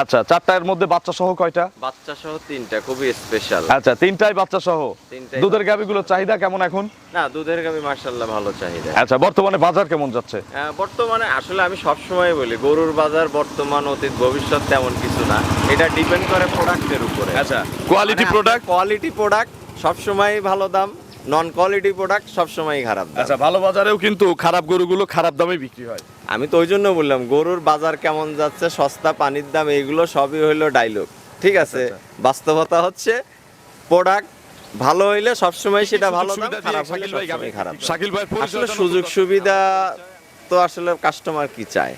আচ্ছা চারটার মধ্যে বাচ্চা সহ কয়টা? বাচ্চা সহ তিনটা খুবই স্পেশাল আচ্ছা তিনটাই বাচ্চা সহ? দুধের গাভিগুলোর চাহিদা কেমন এখন? না দুধের গাবি মার্শাল্লাহ ভালো চাহিদা। আচ্ছা বর্তমানে বাজার কেমন যাচ্ছে? বর্তমানে আসলে আমি সবসময় বলি গরুর বাজার বর্তমান অতীত ভবিষ্যৎ তেমন কিছু না। এটা ডিপেন্ড করে প্রোডাক্টের উপরে। আচ্ছা কোয়ালিটি প্রোডাক্ট কোয়ালিটি প্রোডাক্ট সবসময় ভালো দাম। নন কোয়ালিটি প্রোডাক্ট সবসময় খারাপ আচ্ছা ভালো বাজারেও কিন্তু খারাপ গরুগুলো খারাপ দামে বিক্রি হয়। আমি তো ওই জন্য বললাম গরুর বাজার কেমন যাচ্ছে সস্তা পানির দাম এইগুলো সবই হইল ডাইলগ ঠিক আছে? আচ্ছা, বাস্তবতা হচ্ছে প্রোডাক্ট ভালো হইলে সবসময় সেটা ভালো দাম খারাপ হইলে শাকিল ভাই সবসময় খারাপ শাকিল ভাইয়ের আসলে সুযোগ সুবিধা তো আসলে কাস্টমার কি চায়?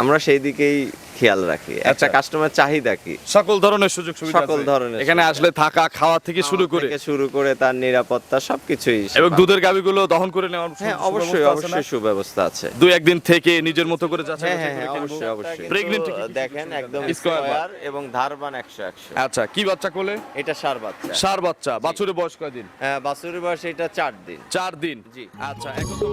আমরা সেই দিকেই খেয়াল রাখি। একটা আচ্ছা। কাস্টমার চাহিদা কি? সকল ধরনের সুযোগ সুবিধা সকল ধরনের এখানে আসলে থাকা খাওয়া থেকে শুরু করে শুরু করে তার নিরাপত্তা সবকিছুই এবং দুধের গাভিগুলো দহন করে নেওয়ার হ্যাঁ অবশ্যই? অবশ্যই সুব্যবস্থা আছে। দুই একদিন থেকে নিজের মতো করে যাচ্ছে হ্যাঁ হ্যাঁ অবশ্যই অবশ্যই। কি দেখেন একদম স্কয়ার এবং ধারবান একশো একশো। আচ্ছা কি বাচ্চা কোলে? এটা সার বাচ্চা। সার বাচ্চা বাছুরের বয়স কয়দিন? হ্যাঁ বাছুরের বয়স এটা চার দিন। চার দিন? জি। আচ্ছা এখন তো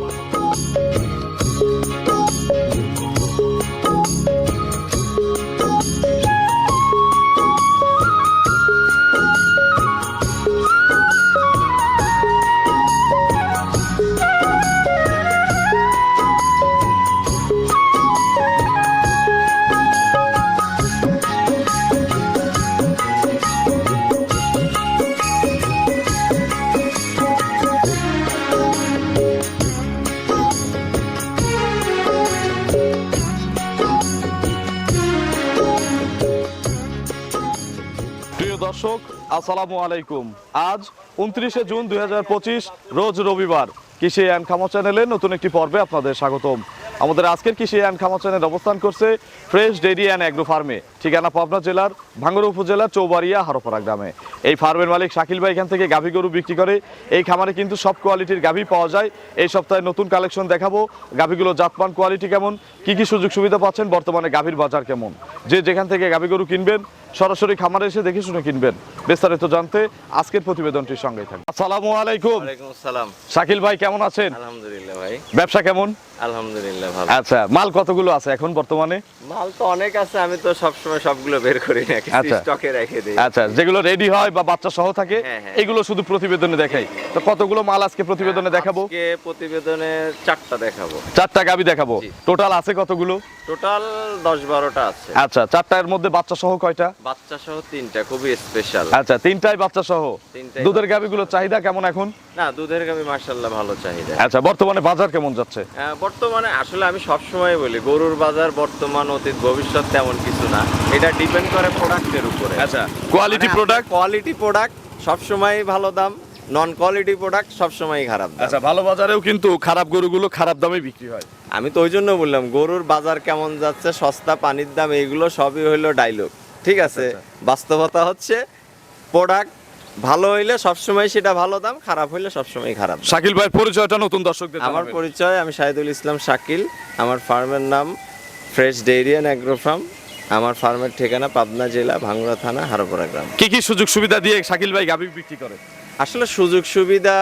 আসসালামু আলাইকুম। আজ উনত্রিশে জুন দুই হাজার পঁচিশ, রোজ রবিবার কৃষি অ্যান্ড খামা চ্যানেলে নতুন একটি পর্বে আপনাদের স্বাগতম। আমাদের আজকের কৃষি অ্যান্ড খামা চ্যানেল অবস্থান করছে ফ্রেশ ডেরি অ্যান্ড অ্যাগ্রো ফার্মে। ঠিকানা পাবনা জেলার ভাঙ্গর উপজেলার চৌবাড়িয়া হারোপাড়া গ্রামে। এই ফার্মের মালিক শাকিল ভাই এখান থেকে গাভী গরু বিক্রি করে এই খামারে কিন্তু সব কোয়ালিটির গাভী পাওয়া যায়। এই সপ্তাহে নতুন কালেকশন দেখাবো গাভীগুলো জাতমান কোয়ালিটি কেমন কি কি সুযোগ সুবিধা পাচ্ছেন বর্তমানে গাভীর বাজার কেমন। যে যেখান থেকে গাভী গরু কিনবেন সরাসরি খামারে এসে দেখে শুনে কিনবেন। বিস্তারিত জানতে আজকের প্রতিবেদনটির সঙ্গে থাকবে আসসালামু আলাইকুম। আসসালাম। শাকিল ভাই কেমন আছেন? আলহামদুলিল্লাহ ভাই। ব্যবসা কেমন? আলহামদুলিল্লাহ ভালো। আচ্ছা মাল কতগুলো আছে এখন বর্তমানে? মাল তো অনেক আছে আমি তো সবসময় সবগুলো বের করি না আচ্ছা। স্টকে রেখে দিই। আচ্ছা যেগুলো রেডি হয় বা বাচ্চা সহ থাকে হ্যাঁ, হ্যাঁ। এগুলো শুধু প্রতিবেদনে দেখাই। তো কতগুলো মাল আজকে প্রতিবেদনে দেখাবো? আজকে প্রতিবেদনে চারটা দেখাবো। চারটা গাবি দেখাবো। টোটাল আছে কতগুলো? টোটাল দশ বারোটা আছে। আচ্ছা চারটার মধ্যে বাচ্চা সহ কয়টা? বাচ্চা সহ তিনটা খুবই স্পেশাল আচ্ছা তিনটাই বাচ্চা সহ। দুধের গাবিগুলোর চাহিদা কেমন এখন? না দুধের গাবি মার্শাল্লাহ ভালো চাহিদা। আচ্ছা বর্তমানে বাজার কেমন যাচ্ছে? বর্তমানে আসলে আমি সবসময় বলি গরুর বাজার বর্তমান অতীত ভবিষ্যৎ তেমন কিছু না। এটা ডিপেন্ড করে প্রোডাক্টের উপরে। আচ্ছা কোয়ালিটি প্রোডাক্ট কোয়ালিটি প্রোডাক্ট সবসময় ভালো দাম নন কোয়ালিটি প্রোডাক্ট সব সবসময় খারাপ দাম। আচ্ছা ভালো বাজারেও কিন্তু খারাপ গরুগুলো খারাপ দামে বিক্রি হয়। আমি তো ওই জন্য বললাম গরুর বাজার কেমন যাচ্ছে সস্তা পানির দাম এইগুলো সবই হইল ডাইলগ ঠিক আছে? আচ্ছা, বাস্তবতা হচ্ছে প্রোডাক্ট ভালো হইলে সবসময় সেটা ভালো দাম খারাপ হইলে সবসময় খারাপ। শাকিল ভাইয়ের পরিচয়টা নতুন দর্শকদের আমার পরিচয় আমি শাহিদুল ইসলাম শাকিল। আমার ফার্মের নাম ফ্রেশ ডেইরিয়ান অ্যাগ্রো ফার্ম আমার ফার্মের ঠিকানা পাবনা জেলা ভাঙ্গুড়া থানা হারোপাড়া গ্রাম। কি কি সুযোগ সুবিধা দিয়ে শাকিল ভাই গাভী বিক্রি করে? আসলে সুযোগ সুবিধা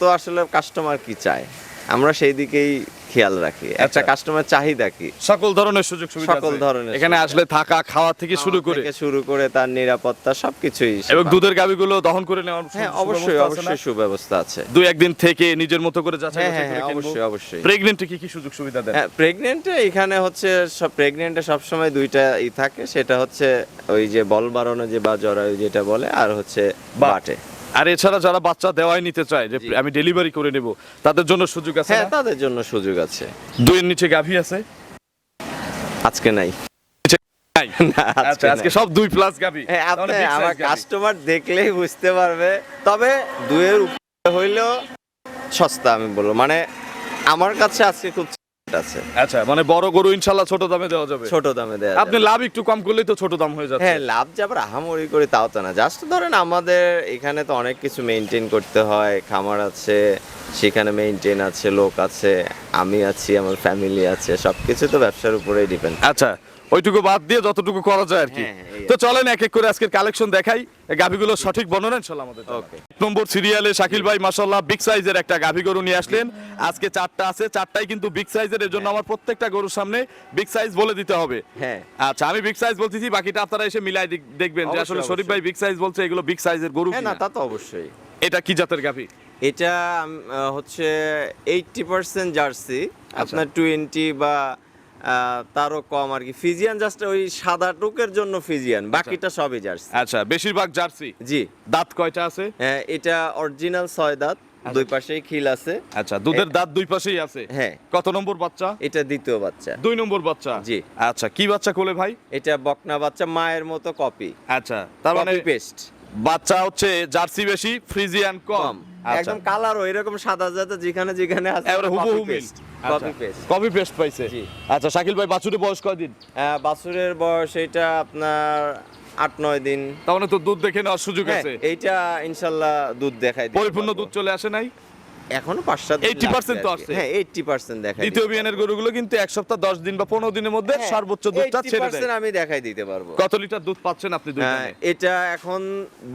তো আসলে কাস্টমার কি চায়? আমরা সেই দিকেই খেয়াল রাখি একটা আচ্ছা। কাস্টমার চাহিদা কি সকল ধরনের সুযোগ সুবিধা সকল। ধরনের এখানে আসলে থাকা খাওয়া থেকে শুরু করে শুরু করে তার নিরাপত্তা সবকিছুই এবং। দুধের গাবিগুলো দহন করে নেওয়ার হ্যাঁ অবশ্যই? অবশ্যই সুব্যবস্থা আছে দুই একদিন থেকে নিজের মতো করে যাচাই হ্যাঁ হ্যাঁ হ্যাঁ। অবশ্যই অবশ্যই প্রেগনেন্টে কি কি সুযোগ সুবিধা দেন হ্যাঁ প্রেগনেন্টে এখানে হচ্ছে সব প্রেগনেন্টে সবসময় দুইটা ই থাকে সেটা হচ্ছে ওই যে বল বাড়ানো যে বা জরায়ু যেটা বলে আর হচ্ছে বাট। আর এছাড়া যারা বাচ্চা দেওয়াই নিতে চায় যে আমি ডেলিভারি করে নেব তাদের জন্য সুযোগ আছে হ্যাঁ তাদের জন্য সুযোগ আছে। দুইয়ের নিচে গাভী আছে? আজকে নাই। আজকে সব দুই প্লাস গাভী। হ্যাঁ আপনি আমার কাস্টমার দেখলেই বুঝতে পারবে। তবে দুয়ের উপরে হইলেও সস্তা আমি বলব। মানে আমার কাছে আজকে খুব আছে। আচ্ছা মানে বড় গরু ইনশাল্লাহ ছোট দামে দেওয়া যাবে। ছোট দামে দেওয়া আপনি লাভ একটু কম করলেই তো ছোট দাম হয়ে যাচ্ছে। হ্যাঁ লাভ যে আবার আহামরি করে তাও তো না। জাস্ট ধরেন আমাদের এখানে তো অনেক কিছু মেনটেন করতে হয়। খামার আছে সেখানে মেনটেন আছে লোক আছে আমি আছি আমার ফ্যামিলি আছে সবকিছু তো ব্যবসার উপরেই ডিপেন্ড আচ্ছা ওইটুকু বাদ দিয়ে যতটুকু করা যায় আর কি। হ্যাঁ, হ্যাঁ, তো চলেন এক এক করে আজকের কালেকশন দেখাই। গাভিগুলো সঠিক বর্ণনা ইনশাল্লাহ আমাদের নম্বর সিরিয়ালে শাকিল ভাই মাশাল্লাহ বিগ সাইজের একটা গাভি গরু নিয়ে আসলেন। আজকে চারটা আছে চারটাই কিন্তু বিগ সাইজের এর। জন্য আমার প্রত্যেকটা গরুর সামনে বিগ সাইজ বলে দিতে হবে। হ্যাঁ। আচ্ছা আমি বিগ সাইজ বলতেছি বাকিটা আপনারা এসে মিলাই দেখবেন যে আসলে শরীফ ভাই বিগ সাইজ বলছে এগুলো বিগ সাইজের গরু হ্যাঁ না তা তো অবশ্যই। এটা কি জাতের গাভি? এটা হচ্ছে এইটটি পার্সেন্ট জার্সি। আপনার টোয়েন্টি বা তারও কম আর কি। ফিজিয়ান জাস্ট ওই সাদা টুকের জন্য ফিজিয়ান বাকিটা সবই জার্সি আচ্ছা বেশিরভাগ জার্সি জি। দাঁত কয়টা আছে? হ্যাঁ এটা অরিজিনাল ছয় দাঁত দুই পাশেই খিল আছে। আচ্ছা দুধের দাঁত দুই পাশেই আছে? হ্যাঁ। কত নম্বর বাচ্চা? এটা দ্বিতীয় বাচ্চা। দুই নম্বর বাচ্চা? জি। আচ্ছা কি বাচ্চা কোলে ভাই? এটা বকনা বাচ্চা মায়ের মতো কপি আচ্ছা তার মানে পেস্ট বাচ্চা হচ্ছে জার্সি বেশি ফ্রিজিয়ান কম। আচ্ছা একদম কালার এরকম সাদা যাতে যেখানে যেখানে আছে এবারে হুবহু মিল paste copy paste copy paste পাইছে। জি। আচ্ছা শাকিল ভাই বাছুরের বয়স কয়দিন বাছুরের বয়স এটা আপনার আট নয় দিন। তার মানে তো দুধ দেখে নেওয়ার সুযোগ হ্যাঁ, আছে। এইটা ইনশাল্লাহ দুধ দেখাই পরিপূর্ণ দুধ চলে আসে নাই? এখনও পাঁচ সাত দিন 80% তো আসছে। হ্যাঁ পার্সেন্ট দেখাই দ্বিতীয় বিয়ানের গরুগুলো কিন্তু এক সপ্তাহ দশ দিন বা পনেরো দিনের মধ্যে হ্যাঁ, সর্বোচ্চ দুধটা ছেড়ে দেয়। আমি দেখাই দিতে পারব। কত লিটার দুধ পাচ্ছেন আপনি হ্যাঁ, এটা এখন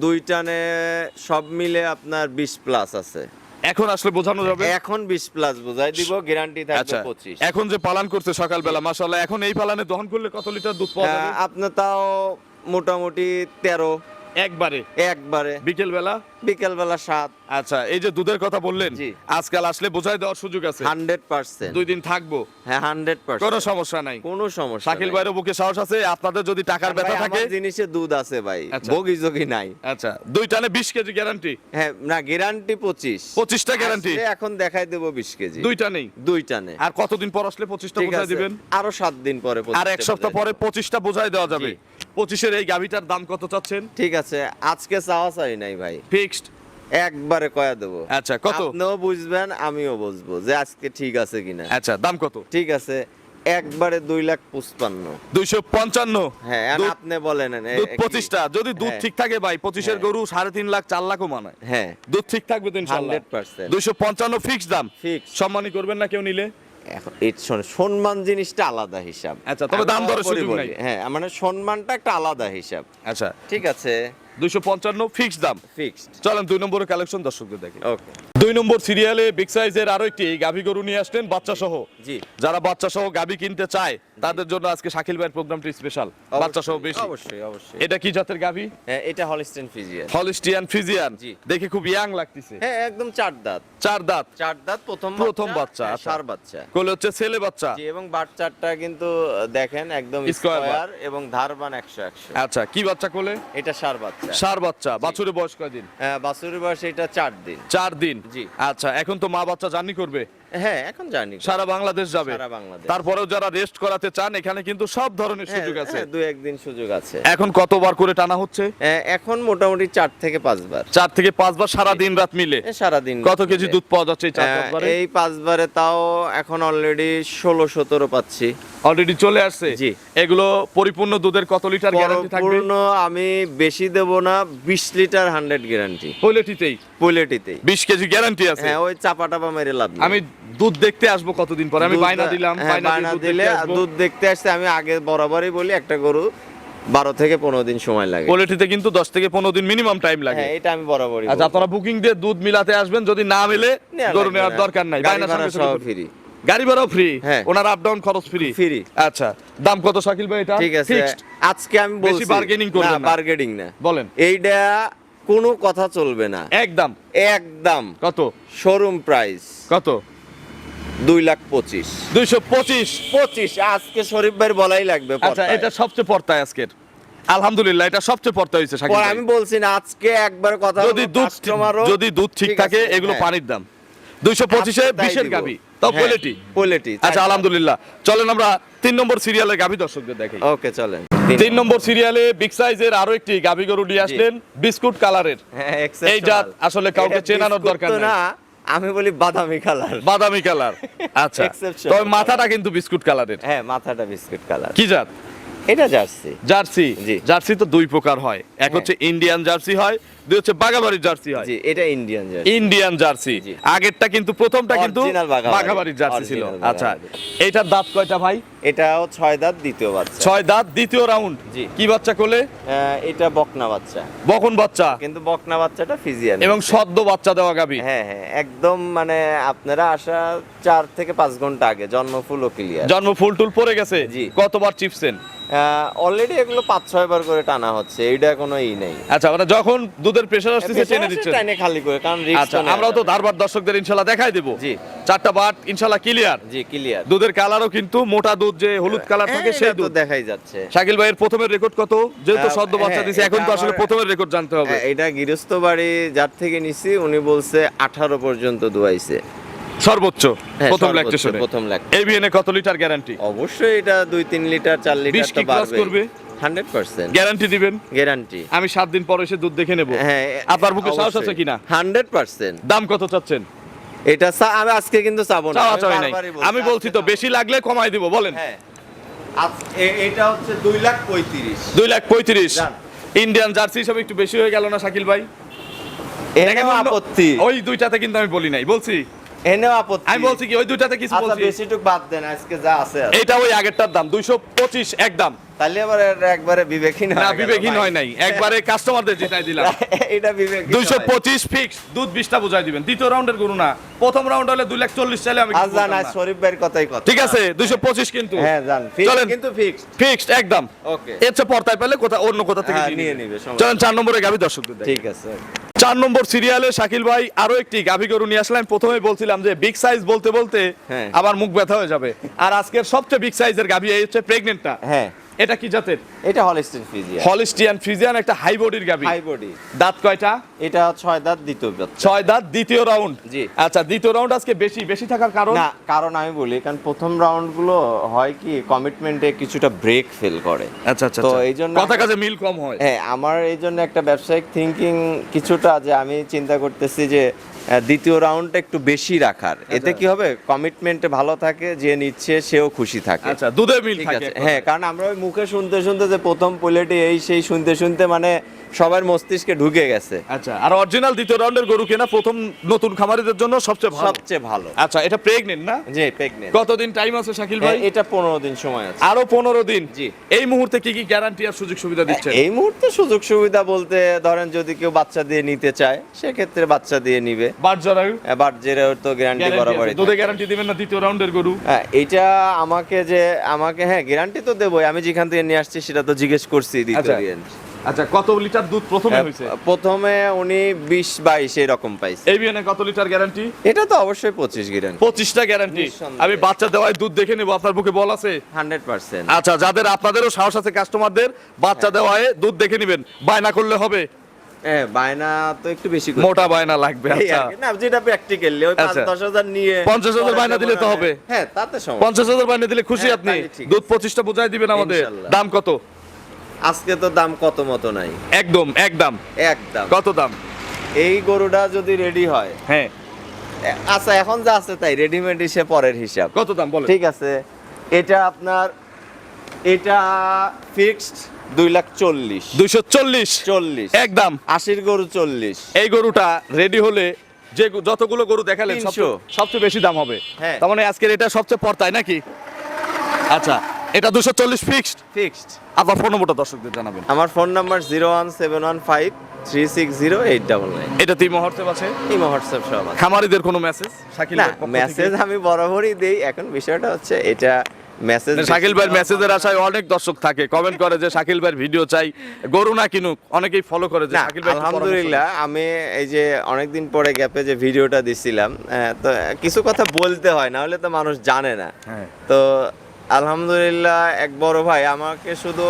দুই টানে সব মিলে আপনার বিশ প্লাস আছে। এখন আসলে বোঝানো যাবে? এখন বিশ প্লাস বোঝাই দিব গ্যারান্টি থাকবে আচ্ছা পঁচিশ। এখন যে পালন করছে সকালবেলা মাশাআল্লাহ এখন এই পালানে দহন করলে কত লিটার দুধ পাওয়া যাবে? আপনার তাও মোটামুটি তেরো। একবারে? একবারে। বিকেল বেলা সাত। আচ্ছা এই যে দুধের কথা বললেন আজকাল আসলে বোঝাই দেওয়ার সুযোগ আছে। Hundred percent. দুই দিন থাকব। হ্যাঁ হান্ড্রেড কোনো সমস্যা নাই। কোনো সমস্যা শাকিল ভাইয়ের বুকে সাহস আছে আপনাদের যদি টাকার ব্যথা থাকে জিনিসে দুধ আছে ভাই আচ্ছা। বগি যোগি নাই। আচ্ছা দুই টানে বিশ কেজি গ্যারান্টি হ্যাঁ না গ্যারান্টি পঁচিশ। পঁচিশটা গ্যারান্টি এখন দেখাই দেবো বিশ কেজি। দুই টানেই দুই টানে। আর কতদিন পর আসলে পঁচিশটা বোঝাই দিবেন? আরও সাত দিন পরে আর এক সপ্তাহ পরে পঁচিশটা বোঝাই দেওয়া যাবে। পঁচিশের এই গাভিটার দাম কত চাচ্ছেন? ঠিক আছে আজকে চাওয়া চাই নাই ভাই। ফিক্সড একবারে কয়া দেবো। আচ্ছা কত? আপনিও বুঝবেন আমিও বুঝব যে আজকে ঠিক আছে কিনা। আচ্ছা দাম কত? ঠিক আছে একবারে দুই লাখ পঁচপান্ন। দুইশো পঞ্চান্ন। হ্যাঁ আপনি বলেন? পঁচিশটা। যদি দুধ হ্যাঁ। ঠিক থাকে ভাই পঁচিশের হ্যাঁ। গরু সাড়ে তিন লাখ চার লাখও মানায় হ্যাঁ। দুধ ঠিক থাকবে তো ইনশাল্লাহ? 100% দুইশো পঞ্চান্ন ফিক্স দাম। Fixed। সম্মানী করবেন না কেউ নিলে? সম্মান জিনিসটা আলাদা হিসাব। আচ্ছা, তবে দাম। নাই। হ্যাঁ মানে সম্মানটা একটা আলাদা হিসাব। আচ্ছা। ঠিক আছে? দুইশো পঞ্চান্ন ফিক্সড দাম। ফিক্সড চলেন দুই নম্বরের কালেকশন দর্শকদের দেখি। ওকে দুই নম্বর সিরিয়ালে বিগ সাইজের আরও একটি গাভী গরু নিয়ে আসলেন বাচ্চা সহ জি। যারা বাচ্চা সহ গাভী কিনতে চায় তাদের জন্য আজকে শাকিল ভাইয়ের প্রোগ্রামটি স্পেশাল বাচ্চা সহ বেশি। অবশ্যই অবশ্যই। এটা কি জাতের গাভী? হ্যাঁ এটা হলিস্টেন ফিজিয়ান হলিস্টিয়ান ফিজিয়ান। দেখে খুব ইয়াং লাগতেছে। হ্যাঁ একদম চার দাঁত। চার দাঁত। চার দাঁত প্রথম প্রথম বাচ্চা, হ্যাঁ, আচ্ছা। সার বাচ্চা। কোলে হচ্ছে ছেলে বাচ্চা। জি এবং বাচ্চাটা কিন্তু দেখেন একদম স্কয়ার এবং ধারবান একশো একশো। আচ্ছা কি বাচ্চা কোলে? এটা সার বাচ্চা। সার বাচ্চা। বাছুরের বয়স কয়দিন? হ্যাঁ, বাছুরের বয়স এটা চার দিন। চার দিন। জি। আচ্ছা এখন তো মা বাচ্চা জার্নি করবে। হ্যাঁ এখন জানি। সারা বাংলাদেশ যাবে। সারা বাংলাদেশ। তারপরেও যারা রেস্ট করাতে চান এখানে কিন্তু সব ধরনের হ্যাঁ, সুযোগ আছে। দুই একদিন সুযোগ আছে। এখন কতবার করে টানা হচ্ছে? হ্যাঁ, এখন মোটামুটি চার থেকে পাঁচবার। চার থেকে পাঁচবার সারা দিন রাত মিলে। সারা সারাদিন কত কেজি দুধ পাওয়া যাচ্ছে হ্যাঁ, এই পাঁচবারে তাও এখন অলরেডি ষোলো সতেরো পাচ্ছি। অলরেডি চলে আসছে। জি। এগুলো পরিপূর্ণ দুধের কত লিটার গ্যারান্টি থাকবে? পূর্ণ আমি বেশি দেব না বিশ লিটার হান্ড্রেড গ্যারান্টি পৈলেটিতেই? পোলেটিতেই। বিশ কেজি গ্যারান্টি আছে? হ্যাঁ ওই চাপা টাপা মেরে লাভ নেই। আমি দুধ দেখতে আসব কতদিন পরে। আমি বায়না দিলাম হ্যাঁ, বায়না দুধ দিলে দুধ দেখতে আসতে আমি আগে বরাবরই বলি একটা গরু বারো থেকে পনেরো দিন সময় লাগে। পোলেটিতে কিন্তু দশ থেকে পনেরো দিন মিনিমাম টাইম লাগে। হ্যাঁ এটা আমি বরাবরই আচ্ছা আপনারা বুকিং দিয়ে দুধ মিলাতে আসবেন যদি না মিলে গরু নেওয়ার দরকার নাই। ফ্রি। গাড়ি ভাড়াও ফ্রি হ্যাঁ। ওনার আপ ডাউন খরচ ফ্রি ফ্রি আচ্ছা দাম কত শাকিল ভাই এটা? ঠিক আছে আজকে আমি বলছি bargaining করবেন না। বার্গেনিং না। বলেন। এইটা কোনো কথা চলবে না। একদম। একদম। কত? শোরুম প্রাইস কত? দুই লাখ পঁচিশ। দুইশো পঁচিশ। পঁচিশ আজকে শরীফ ভাই বলাই লাগবে আচ্ছা এটা সবচেয়ে পর্তায় আজকের। আলহামদুলিল্লাহ এটা সবচেয়ে পর্তা হয়েছে। আমি বলছি না আজকে একবার কথা যদি দুধ যদি দুধ ঠিক থাকে এগুলো পানির দাম। দুইশো পঁচিশে বিশের গাবি তাও পোলেটি পোলেটি আচ্ছা আলহামদুলিল্লাহ। চলেন আমরা তিন নম্বর সিরিয়ালের দর্শকদের দেখি ওকে চলেন। তিন নম্বর সিরিয়ালে বিগ সাইজের আরও একটি গরু নিয়ে আসলেন বিস্কুট কালারের। হ্যাঁ, এই জাত আসলে কাউকে চেনানোর দরকার না আমি বলি বাদামি কালার। বাদামি কালার। আচ্ছা তবে মাথাটা কিন্তু বিস্কুট কালারের। হ্যাঁ মাথাটা বিস্কুট কালার। কি জাত? এটা জার্সি। জার্সি। জার্সি তো দুই প্রকার হয়। এক হচ্ছে ইন্ডিয়ান জার্সি হয় দুই হচ্ছে বাগাবাড়ির জার্সি হয়। জি এটা ইন্ডিয়ান জার্সি। Indian jersey. আগেরটা কিন্তু প্রথমটা কিন্তু জার্সি ছিল। আচ্ছা। এইটার দাঁত কয়টা ভাই? এটাও ছয় দাঁত দ্বিতীয় বাচ্চা। ছয় দাঁত দ্বিতীয় রাউন্ড। জি। কি বাচ্চা কোলে? এটা বকনা বাচ্চা। বকন বাচ্চা। কিন্তু বকনা বাচ্চাটা ফিজিয়ান। এবং সদ্য বাচ্চা দেওয়া গাবি হ্যাঁ হ্যাঁ একদম মানে আপনারা আসা চার থেকে পাঁচ ঘণ্টা আগে জন্ম ফুল ও ক্লিয়ার জন্ম ফুল টুল পড়ে গেছে? জি। কতবার চিপসেন অলরেডি এগুলো পাঁচ ছয় বার করে টানা হচ্ছে এইটা কোনো ই নেই। আচ্ছা মানে যখন দুধের প্রেশার আসতেছে টেনে দিচ্ছেন। টাইনে খালি করে কারণ আচ্ছা আমরাও তো ধারবার দর্শকদের ইনশাল্লাহ দেখাই দেবো। জি। চারটা বাট ইনশাল্লাহ ক্লিয়ার জি ক্লিয়ার দুধের কালারও কিন্তু মোটা দুধ যে হলুদ কালার থাকে সেই দুধ। দেখাই যাচ্ছে। শাকিল ভাইয়ের প্রথমের রেকর্ড কত? যেহেতু সদ্য বাচ্চা হ্যাঁ, দিছে এখন তো আসলে প্রথমের রেকর্ড জানতে হবে। হ্যাঁ, এটা গৃহস্থ বাড়ি যার থেকে নিছি উনি বলছে আঠারো পর্যন্ত দুয়াইছে। সর্বোচ্চ হ্যাঁ, প্রথম ল্যাকটেশনে প্রথম lactation। এবিএনে কত লিটার গ্যারান্টি অবশ্যই এটা দুই তিন লিটার চার লিটার বিশ তো কি cross বাড়বে করবে? Hundred percent. গ্যারান্টি দিবেন? গ্যারান্টি। আমি সাত দিন পর এসে দুধ দেখে নেব। হ্যাঁ আপনার বুকে সাহস আছে কিনা? Hundred percent. দাম কত চাচ্ছেন? এটা আমি আজকে কিন্তু চাবো না। আমি বলছি তো বেশি লাগলে কমাই দিব বলেন। হ্যাঁ। এটা হচ্ছে দুই লাখ পঁয়ত্রিশ। দুই লাখ পঁয়ত্রিশ। যান। ইন্ডিয়ান জার্সি হিসাবে একটু বেশি হয়ে গেল না শাকিল ভাই? এনেও আপত্তি। ওই দুইটাতে কিন্তু আমি বলি নাই বলছি। এনেও আপত্তি। আমি বলছি কি ওই দুইটাতে কিছু আচ্ছা বলছি। বেশিটুক বাদ দেন আজকে যা আছে। এটা ওই আগেরটার দাম দুইশো পঁচিশ একদম তাহলে আবার একবারে বিবেকহীন না বিবেকহীন হয় নাই। একবারে কাস্টমারদের জিতাই দিলাম। এটা দুইশো পঁচিশ ফিক্স দুধ বিশটা বুঝাই দিবেন। দ্বিতীয় রাউন্ডের গরু না। প্রথম রাউন্ড হলে লাখ চল্লিশ চাইলে আমি আজ জান। শরীফ ভাইয়ের কথাই কথা। ঠিক আছে দুইশো পঁচিশ কিন্তু। হ্যাঁ জান চলেন। কিন্তু ফিক্স ফিক্সড একদম। ওকে পর্দায় পেলে কোথা অন্য কোথা থেকে হ্যাঁ, নিয়ে নিবে। চলেন চার নম্বরে দর্শকদের দেখাই। ঠিক আছে। চার নম্বর সিরিয়ালে শাকিল ভাই আরও একটি গাভী গরু নিয়ে আসলাম প্রথমে বলছিলাম যে বিগ সাইজ বলতে বলতে হ্যাঁ। আবার মুখ ব্যথা হয়ে যাবে। আর আজকের সবচেয়ে বিগ সাইজের গাভী এই হচ্ছে প্রেগনেন্টটা হ্যাঁ। এটা কি জাতের? এটা হলস্টিন ফিজিয়া হলিস্টিয়ান ফ্রিজিয়ান একটা হাই বডির গাভী হাই বডি দাঁত কয়টা? এটা ছয় দাঁত দ্বিতীয় বাচ্চা ছয় দাঁত দ্বিতীয় রাউন্ড জি। আচ্ছা দ্বিতীয় রাউন্ড আজকে বেশি বেশি থাকার কারণ? না কারণ আমি বলি কারণ প্রথম রাউন্ডগুলো হয় কি কমিটমেন্টে কিছুটা ব্রেক ফেল করে। আচ্ছা আচ্ছা তো আচ্ছা। এই জন্য কথা কাজে মিল কম হয়। হ্যাঁ আমার এই জন্য একটা ব্যবসায়িক থিঙ্কিং কিছুটা যে আমি চিন্তা করতেছি যে দ্বিতীয় রাউন্ডটা একটু বেশি রাখার। এতে কি হবে? কমিটমেন্টে ভালো থাকে যে নিচ্ছে সেও খুশি থাকে। আচ্ছা দুধে মিল থাকে। হ্যাঁ কারণ আমরা ওই মুখে শুনতে শুনতে যে প্রথম প্লেটে এই সেই শুনতে শুনতে মানে সবার মস্তিষ্কে ঢুকে গেছে। আচ্ছা আর অরিজিনাল দ্বিতীয় রাউন্ডের গরু কেনা প্রথম নতুন খামারিদের জন্য সবচেয়ে ভালো? সবচেয়ে ভালো। আচ্ছা এটা প্রেগনেন্ট না? জি প্রেগনেন্ট কতদিন টাইম আছে শাকিল ভাই? এটা পনেরো দিন সময় আছে। আরও পনেরো দিন? জি। এই মুহূর্তে কি কি গ্যারান্টি আর সুযোগ সুবিধা দিচ্ছেন? এই মুহূর্তে সুযোগ সুবিধা বলতে ধরেন যদি কেউ বাচ্চা দিয়ে নিতে চায় সেক্ষেত্রে বাচ্চা দিয়ে নিবে। বাট জরায়ু তো গ্যারান্টি বরাবরই দুধে গ্যারান্টি দিবেন না দ্বিতীয় রাউন্ডের গরু? হ্যাঁ, এটা আমাকে যে আমাকে হ্যাঁ গ্যারান্টি তো দেবই। আমি যেখান থেকে নিয়ে আসছি সেটা তো জিজ্ঞেস করছি আচ্ছা। দ্বিতীয় আচ্ছা কত লিটার দুধ প্রথমে হয়েছে? প্রথমে উনি বিশ বাইশ এরকম পাইছে এই বিয়ানে কত লিটার গ্যারান্টি এটা তো অবশ্যই পঁচিশ গ্যারান্টি পঁচিশটা গ্যারান্টি আমি বাচ্চা দেওয়ায় দুধ দেখে নেব আপনার বুকে বল আছে? Hundred percent. আচ্ছা যাদের আপনাদেরও সাহস আছে কাস্টমারদের বাচ্চা দেওয়ায় দুধ দেখে নেবেন। বায়না করলে হবে। হ্যাঁ বায়না তো একটু বেশি মোটা বায়না লাগবে আচ্ছা। না যেটা প্র্যাকটিক্যালি ওই পাঁচ আচ্ছা। দশ হাজার নিয়ে 50,000 বায়না দিলে তো হবে। হ্যাঁ তাতে সমস্যা পঞ্চাশ হাজার বায়না দিলে খুশি হ্যাঁ, আপনি। দুধ আছে। পঁচিশটা দিবেন আমাদের। দাম কত? আজকে তো দাম কত মতো নাই। একদম একদম। একদম। কত দাম? এই গরুটা যদি রেডি হয়। হ্যাঁ। আচ্ছা এখন যা আছে তাই রেডিমেড হিসেবে পরের হিসাব। কত দাম বলেন? ঠিক আছে এটা আপনার এটা ফিক্সড দুই লাখ চল্লিশ। দুইশো চল্লিশ। চল্লিশ। একদম। আশির গরু চল্লিশ। এই গরুটা রেডি হলে যে যতগুলো গরু দেখালেন সবচেয়ে- বেশি দাম হবে। হ্যাঁ। তার মানে আজকের এটা সবচেয়ে পর্তায় নাকি? আচ্ছা এটা দুশো চল্লিশ ফিক্সড ফিক্সড আপনার ফোন নম্বরটা দর্শকদের জানাবেন। আমার phone number zero one seven one five three six zero eight double nine এটা তিন মুহূর্তে আছে? এই হোয়াটসঅ্যাপ সব আছে। খামারিদের কোনো মেসেজ শাকিল? মেসেজ আমি বরাবরই দেই। এখন বিষয়টা হচ্ছে এটা মেসেজ শাকিল ভাইয়ের মেসেজের আশায় অনেক দর্শক থাকে। কমেন্ট করে যে শাকিল ভাইয়ের ভিডিও চাই। গরু না কিনুক অনেকেই ফলো করে যে শাকিল ভাই আলহামদুলিল্লাহ আমি এই যে অনেকদিন পরে গ্যাপে যে ভিডিওটা দিছিলাম তো কিছু কথা বলতে হয় না হলে তো মানুষ জানে না। হ্যাঁ। তো আলহামদুলিল্লাহ এক বড় ভাই আমাকে শুধু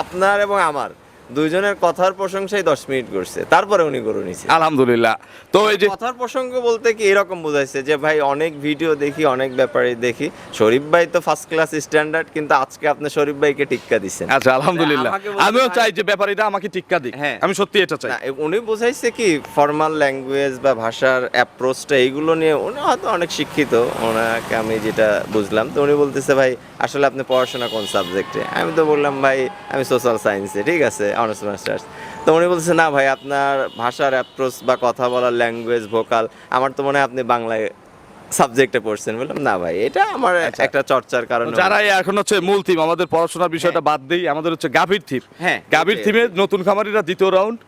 আপনার এবং আমার দুইজনের কথার প্রশংসাই দশ মিনিট করছে। তারপরে উনি গরু নিছে। আলহামদুলিল্লাহ। তো এই যে কথার প্রসঙ্গ বলতে কি এরকম বোঝাইছে যে ভাই অনেক ভিডিও দেখি অনেক ব্যাপারে দেখি। শরীফ ভাই তো ফার্স্ট ক্লাস স্ট্যান্ডার্ড কিন্তু আজকে আপনি শরীফ ভাইকে টিক্কা দিচ্ছেন আচ্ছা আলহামদুলিল্লাহ। আমিও চাই যে ব্যাপারীটা আমাকে টিক্কা দিক। হ্যাঁ। আমি সত্যি এটা চাই। উনি বোঝাইছে কি ফর্মাল ল্যাঙ্গুয়েজ বা ভাষার অ্যাপ্রোচটা এইগুলো নিয়ে উনি হয়তো অনেক শিক্ষিত ওনাকে আমি যেটা বুঝলাম। তো উনি বলতেছে ভাই আসলে আপনি পড়াশোনা কোন সাবজেক্টে আমি তো বললাম ভাই আমি সোশ্যাল সায়েন্সে ঠিক আছে? অনার্স মাস্টার্স তো উনি বলছে না ভাই আপনার ভাষার অ্যাপ্রোচ বা কথা বলার ল্যাঙ্গুয়েজ ভোকাল আমার তো মনে হয় আপনি বাংলায় সাবজেক্টে পড়ছেন। বললাম না ভাই এটা আমার একটা চর্চার কারণে যারা এখন হচ্ছে মূল থিম আমাদের পড়াশোনার বিষয়টা বাদ দেই আমাদের হচ্ছে গাভীর থিম হ্যাঁ, গাভীর। থিমে নতুন খামারিরা দ্বিতীয় রাউন্ড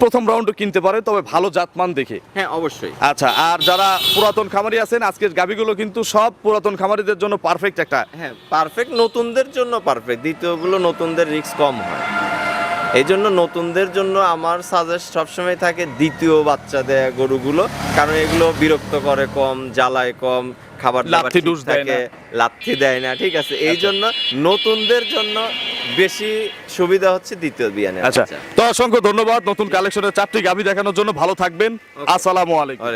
প্রথম রাউন্ডও কিনতে পারে তবে ভালো জাতমান দেখে। হ্যাঁ অবশ্যই। আচ্ছা আর যারা পুরাতন খামারি আছেন আজকের গাভীগুলো কিন্তু সব পুরাতন খামারিদের জন্য পারফেক্ট একটা হ্যাঁ পারফেক্ট নতুনদের জন্য পারফেক্ট দ্বিতীয়গুলো নতুনদের রিস্ক কম হয়। এই জন্য নতুনদের জন্য আমার সাজেস্ট সবসময় থাকে দ্বিতীয় বাচ্চা দেয়া গরুগুলো কারণ এগুলো বিরক্ত করে কম জ্বালায় কম খাবার লাথি ডুস থাকে, লাথি দেয় না ঠিক আছে? এই জন্য নতুনদের জন্য বেশি সুবিধা হচ্ছে দ্বিতীয় বিয়ানের আচ্ছা। তো অসংখ্য ধন্যবাদ নতুন কালেকশনের চারটি গাভী দেখানোর জন্য। ভালো থাকবেন। আসসালামু আলাইকুম।